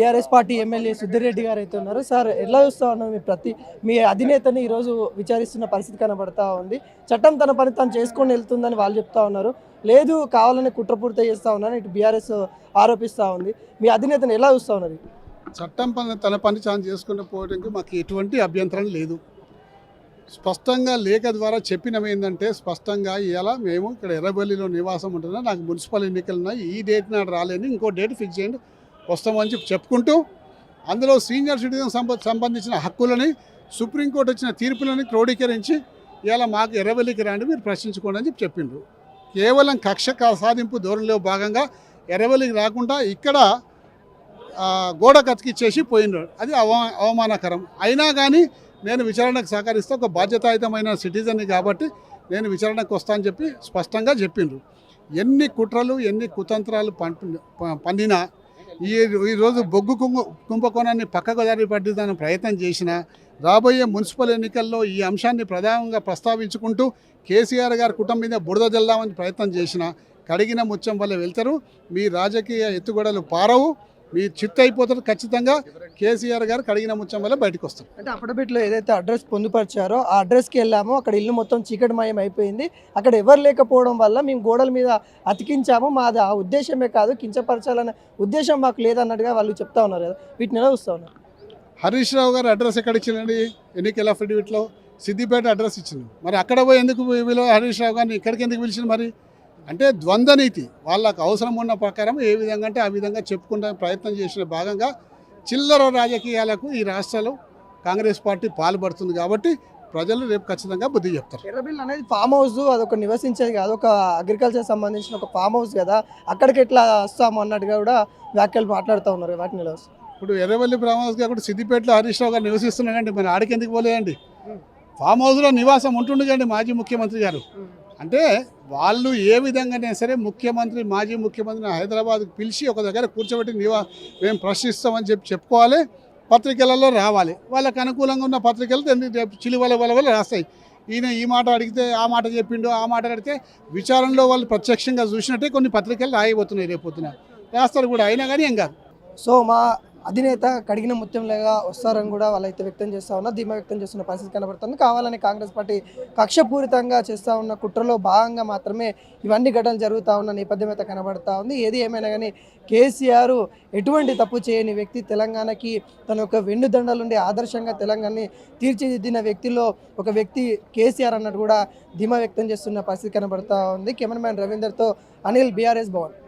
TRS party MLA Suddi Reddy గారు అయితే ఉన్నారు. సార్ ఎలా చూస్తా ఉన్నాం మీ ప్రతి మీ అధినేతని ఈరోజు విచారిస్తున్న పరిస్థితి కనబడతా ఉంది. చట్టం తన పని తను చేసుకొని వెళ్తుందని వాళ్ళు చెప్తా ఉన్నారు. లేదు కావాలని కుట్రపూర్తి చేస్తా ఉన్నారని ఇటు బీఆర్ఎస్ ఆరోపిస్తూ ఉంది. మీ అధినేతని ఎలా చూస్తా ఉన్నారు? చట్టం పని తన పని తాను చేసుకుని పోవడానికి మాకు ఎటువంటి అభ్యంతరం లేదు. స్పష్టంగా లేఖ ద్వారా చెప్పినవి ఏంటంటే స్పష్టంగా ఇలా మేము ఇక్కడ ఎర్రబల్లిలో నివాసం ఉంటున్నా. నాకు మున్సిపల్ ఎన్నికలు ఉన్నాయి. ఈ డేట్ నాడు రాలేని. ఇంకో డేట్ ఫిక్స్ చేయండి. వస్తామని చెప్పి చెప్పుకుంటూ అందులో సీనియర్ సిటిజన్ సంబంధించిన హక్కులని సుప్రీంకోర్టు వచ్చిన తీర్పులని క్రోడీకరించి ఇలా మాకు ఎర్రబల్లికి రండి మీరు ప్రశ్నించుకోండి అని చెప్పి చెప్పిండ్రు. కేవలం కక్ష సాధింపు ధోరణిలో భాగంగా ఎర్రబల్లికి రాకుండా ఇక్కడ గోడ కతికిచ్చేసి పోయినాడు అది అవమా అవమానకరం. అయినా కానీ నేను విచారణకు సహకరిస్తే ఒక బాధ్యతాయుతమైన సిటిజన్ని కాబట్టి నేను విచారణకు వస్తానని చెప్పి స్పష్టంగా చెప్పిండ్రు. ఎన్ని కుట్రలు ఎన్ని కుతంత్రాలు పంపి పండినా ఈ ఈరోజు బొగ్గు కుంభ కుంభకోణాన్ని పక్కకు దారి పట్టిందని ప్రయత్నం చేసిన రాబోయే మున్సిపల్ ఎన్నికల్లో ఈ అంశాన్ని ప్రధానంగా ప్రస్తావించుకుంటూ కేసీఆర్ గారి కుటుంబం మీద బురద జల్లామని ప్రయత్నం చేసిన కడిగిన ముచ్చం వల్ల వెళ్తారు. మీ రాజకీయ ఎత్తుగడలు పారవు. మీ చిత్తు అయిపోతారు ఖచ్చితంగా కేసీఆర్ గారు కడిగిన ముత్యం వల్ల బయటకు వస్తారు. అంటే అప్పటిబిట్లో ఏదైతే అడ్రస్ పొందుపరిచారో ఆ అడ్రస్కి వెళ్ళామో. అక్కడ ఇల్లు మొత్తం చీకటిమయం అయిపోయింది. అక్కడ ఎవరు లేకపోవడం వల్ల మేము గోడల మీద అతికించాము. మాది ఆ ఉద్దేశమే కాదు కించపరచాలనే ఉద్దేశం మాకు లేదన్నట్టుగా వాళ్ళు చెప్తా ఉన్నారు కదా. వీటిని ఎలా చూస్తా ఉన్నారు? హరీష్ రావు గారు అడ్రస్ ఎక్కడ ఇచ్చిందండి ఎన్నికల అఫిడవిట్లో సిద్దిపేట అడ్రస్ ఇచ్చింది. మరి అక్కడ పోయి ఎందుకు వీళ్ళు హరీష్ రావు గారిని ఇక్కడికి ఎందుకు పిలిచింది మరి? అంటే ద్వంద్వ నీతి వాళ్ళకు అవసరం ఉన్న ప్రకారం ఏ విధంగా అంటే ఆ విధంగా చెప్పుకునే ప్రయత్నం చేసిన భాగంగా చిల్లర రాజకీయాలకు ఈ రాష్ట్రాలు కాంగ్రెస్ పార్టీ పాల్పడుతుంది కాబట్టి ప్రజలు రేపు ఖచ్చితంగా బుద్ధి చెప్తారు. ఎర్రబిల్ అనేది ఫామ్ హౌస్ అదొక నివసించేది కాదు. ఒక అగ్రికల్చర్ సంబంధించిన ఒక ఫామ్ హౌస్ కదా. అక్కడికి ఎట్లా వస్తాము అన్నట్టుగా కూడా వ్యాఖ్యలు మాట్లాడుతూ ఉన్నారు. వాటిని ఇప్పుడు ఎర్రవల్లి ఫామ్ హౌస్ కాకుండా సిద్దిపేటలో హరీష్ రావు గారు నివసిస్తున్నాడండి. మరి ఆడికి ఎందుకు పోలేదండి? ఫామ్ హౌస్లో నివాసం ఉంటుండగండి మాజీ ముఖ్యమంత్రి గారు. అంటే వాళ్ళు ఏ విధంగానే సరే ముఖ్యమంత్రి మాజీ ముఖ్యమంత్రిని హైదరాబాద్కి పిలిచి ఒక దగ్గర కూర్చోబెట్టి నివా మేము ప్రశ్నిస్తామని చెప్పి చెప్పుకోవాలి. పత్రికలలో రావాలి. వాళ్ళకి అనుకూలంగా ఉన్న పత్రికలు చిలువల వల్ల రాస్తాయి. ఈయన ఈ మాట అడిగితే ఆ మాట చెప్పిండు ఆ మాట అడిగితే విచారణలో వాళ్ళు ప్రత్యక్షంగా చూసినట్టే కొన్ని పత్రికలు రాయబోతున్నాయి రేపొద్దున రాస్తారు కూడా అయినా కానీ ఏం కాదు. సో మా అధినేత కడిగిన ముత్యంలాగా వస్తారని కూడా వాళ్ళైతే వ్యక్తం చేస్తా ఉన్నారు. ధీమా వ్యక్తం చేస్తున్న పరిస్థితి కనబడుతుంది. కావాలని కాంగ్రెస్ పార్టీ కక్షపూరితంగా చేస్తూ ఉన్న కుట్రలో భాగంగా మాత్రమే ఇవన్నీ ఘటనలు జరుగుతూ ఉన్న నేపథ్యం అయితే కనబడతా ఉంది. ఏది ఏమైనా కానీ కేసీఆర్ ఎటువంటి తప్పు చేయని వ్యక్తి తెలంగాణకి తన యొక్క వెన్నుదండలుండే ఆదర్శంగా తెలంగాణని తీర్చిదిద్దిన వ్యక్తిలో ఒక వ్యక్తి కేసీఆర్ అన్నట్టు కూడా ధీమా వ్యక్తం చేస్తున్న పరిస్థితి కనబడతా ఉంది. కెమెరామ్యాన్ రవీందర్తో అనిల్ బీఆర్ఎస్ భవన్.